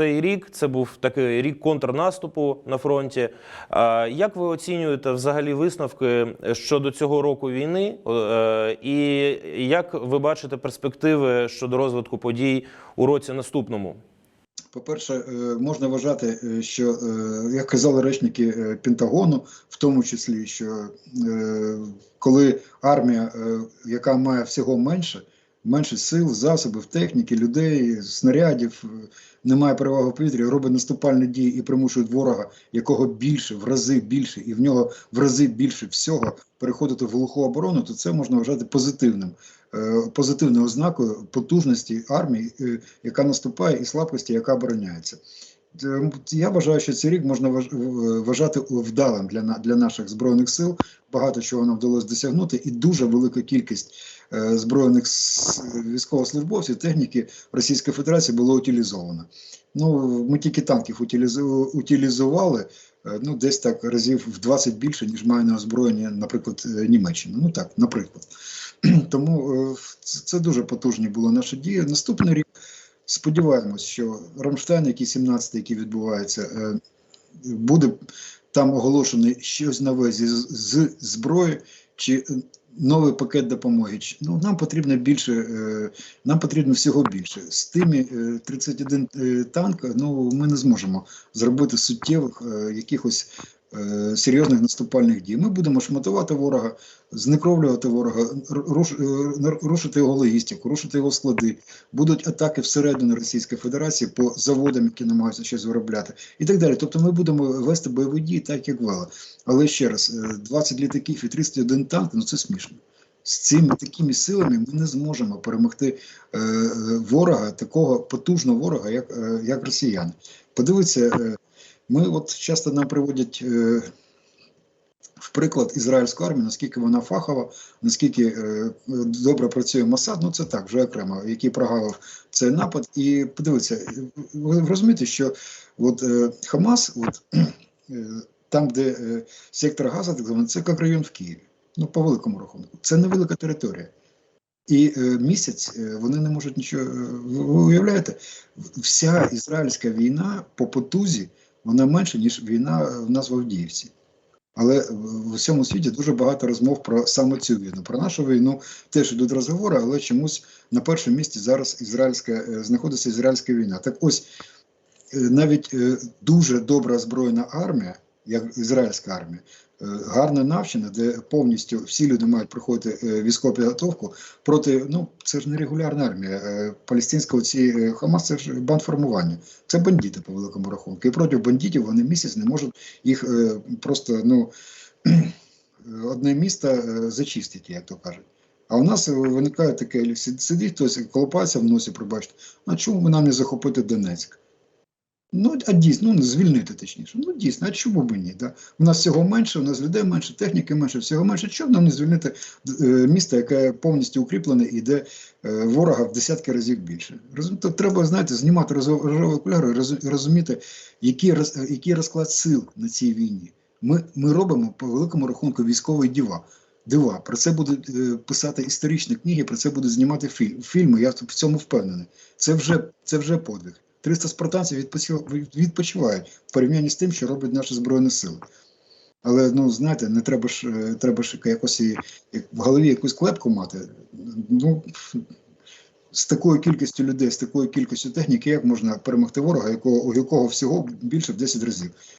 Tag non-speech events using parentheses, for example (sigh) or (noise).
Цей рік це був такий рік контрнаступу на фронті. Як ви оцінюєте взагалі висновки щодо цього року війни? Е, І як ви бачите перспективи щодо розвитку подій у році наступному? По-перше, е, можна вважати, е, що, як казали речники Пентагону, в тому числі, що коли армія, яка має всього менше, менше сил, засобів, техніки, людей, снарядів, немає переваги в повітрі, робить наступальні дії і примушує ворога, якого більше, в рази більше, і в нього в рази більше всього переходити в глуху оборону, то це можна вважати позитивним. е, Позитивною ознакою потужності армії, е, яка наступає, і слабкості, яка обороняється. Е, Я вважаю, що цей рік можна важ- вважати вдалим для, для наших збройних сил. Багато чого нам вдалося досягнути, і дуже велика кількість е, збройних військовослужбовців, техніки Російської Федерації було утилізовано. Ну, ми тільки танків утилізували е, ну, десь так разів в 20 більше, ніж має на озброєння, наприклад, Німеччина. Ну так, наприклад. (clears throat) Тому це дуже потужні були наші дії. Наступний рік сподіваємось, що Рамштайн, який 17-й, який відбувається, е, буде там оголошений щось нове зі з зброї чи новий пакет допомоги. Ну, нам потрібно більше, е, нам потрібно всього більше. З тими е, 31 е, танк, ну ми не зможемо зробити суттєвих якихось. Е, Серйозних наступальних дій. Ми будемо шматувати ворога, знекровлювати ворога, е, рушити його логістику, рушити його склади. Будуть атаки всередину Російської Федерації по заводам, які намагаються щось виробляти, і так далі. Тобто ми будемо вести бойові дії так, як вели. Але ще раз, е, 20 літаків і 31 танк, ну це смішно. З цими такими силами ми не зможемо перемогти е, е, ворога, такого потужного ворога, як, е, як росіяни. Подивіться, е, ми от часто нам приводять е, в приклад ізраїльську армію, наскільки вона фахова, наскільки е, добре працює Масад, ну це так, вже окремо, який прогавив цей напад. І подивіться, ви розумієте, що от е, Хамас, от, (clears throat) е, там, де е, сектор Газа, так званий, це як район в Києві. Ну, по великому рахунку. Це невелика територія. І е, місяць е, вони не можуть нічого. е, Ви ви уявляєте, вся ізраїльська війна по потузі вона менша, ніж війна е, в нас в Авдіївці. Але в усьому світі дуже багато розмов про саме цю війну. Про нашу війну теж йдуть розговори, але чомусь на першому місці зараз ізраїльська е, знаходиться ізраїльська війна. Так ось е, навіть дуже добра озброєна армія, як ізраїльська армія, гарно навчена, де повністю всі люди мають проходити е, військову підготовку проти. Ну це ж не регулярна армія. е, Палестинська ці е, Хамас це ж бандформування. Це бандити по великому рахунку. І проти бандитів вони місяць не можуть їх просто ну (clears throat) одне місто зачистити, як то кажуть. А у нас виникає таке, сидить хтось, колопається в носі, пробачте, а чому б нам не захопити Донецьк? Ну, а дійсно, ну, звільнити точніше. Ну, дійсно, а чому б ні? Да? У нас всього менше, у нас людей менше, техніки менше, всього менше. Чому нам не звільнити е, місто, яке повністю укріплене і де е, ворога в десятки разів більше? Розум- то треба, знаєте, знімати розо- окуляри розуміти, який, який розклад сил на цій війні. Ми, ми робимо по великому рахунку військові дива. Дива. Про це будуть е, писати історичні книги, про це будуть знімати фільми. Я в цьому впевнений. Це вже, це вже подвиг. 300 спартанців відпочив- відпочивають в порівнянні з тим, що роблять наші збройні сили. Але ну знаєте, не треба ж е, треба ж якось і як в голові якусь клепку мати. Ну з такою кількістю людей, з такою кількістю техніки, як можна перемогти ворога, якого у якого всього більше в 10 разів.